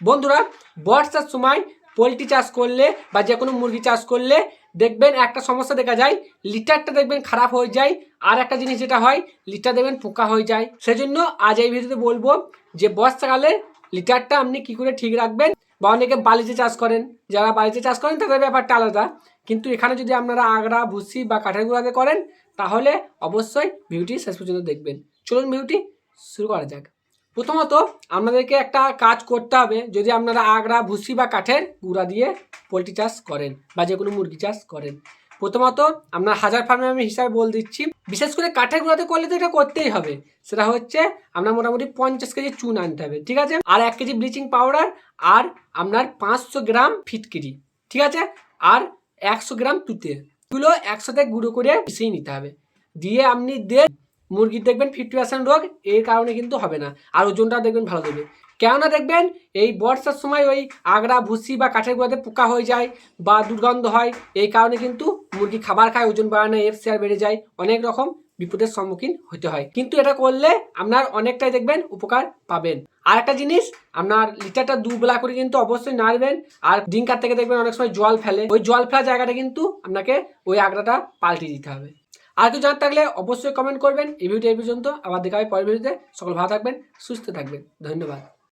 বন্ধুরা, বর্ষার সময় পোলট্রি চাষ করলে বা যে কোনো মুরগি চাষ করলে দেখবেন একটা সমস্যা দেখা যায়, লিটারটা দেখবেন খারাপ হয়ে যায়। আর একটা জিনিস যেটা হয়, লিটার দেখবেন পোকা হয়ে যায়। সেজন্য আজ এই ভিডিওতে বলব যে, বর্ষাকালে লিটারটা আপনি কি করে ঠিক রাখবেন বা অনেকে বালিতে চাষ করেন। যারা বালিতে চাষ করেন, তাদের ব্যাপারটা আলাদা। কিন্তু এখানে যদি আপনারা আগড়া ভুসি বা কাঠের গুঁড়াতে করেন, তাহলে অবশ্যই ভিউটি শেষ পর্যন্ত দেখবেন। চলুন ভিউটি শুরু করা যাক। প্রথমত আপনাদেরকে একটা কাজ করতে হবে, যদি আপনারা আগড়া ভুসি বা কাঠের গুঁড়া দিয়ে পোলট্রি চাষ করেন বা যে কোনো মুরগি চাষ করেন। প্রথমত আপনার হাজার ফার্মে আমি হিসাবে বলে দিচ্ছি, বিশেষ করে কাঠের গুঁড়াতে করলে তো এটা করতেই হবে। সেটা হচ্ছে আপনার মোটামুটি পঞ্চাশ কেজি চুন আনতে হবে, ঠিক আছে? আর এক কেজি ব্লিচিং পাউডার আর আপনার পাঁচশো গ্রাম ফিটকিরি, ঠিক আছে? আর একশো গ্রাম তুতে। এগুলো একসাথে গুঁড়ো করে মিশিয়ে নিতে হবে। দিয়ে আপনি দেন মুরগির দেখবেন ফিফটি পার্সেন্ট রোগ, এর কারণে কিন্তু হবে না। আর ওজনটা দেখবেন ভালো দেবে। কেননা দেখবেন, এই বর্ষার সময় ওই আগড়া ভুসি বা কাঠের গোড়াতে পোকা হয়ে যায় বা দুর্গন্ধ হয়, এই কারণে কিন্তু মুরগি খাবার খায়, ওজন বাড়ানো এফ শেয়ার বেড়ে যায়, অনেক রকম বিপদের সম্মুখীন হতে হয়। কিন্তু এটা করলে আপনার অনেকটাই দেখবেন উপকার পাবেন। আর একটা জিনিস, আপনার লিটারটা দুবেলা করে কিন্তু অবশ্যই নাড়বেন, আর ডিঙ্কার থেকে দেখবেন অনেক সময় জল ফেলে। ওই জল ফেলা জায়গাটা কিন্তু আপনাকে ওই আগড়াটা পাল্টে দিতে হবে। আর কিছু জানার থাকলে অবশ্যই কমেন্ট করবেন। এই ভিডিও এই পর্যন্ত। আবার দেখা হবে পরের ভিডিওতে। সকল ভালো থাকবেন, সুস্থ থাকবেন। ধন্যবাদ।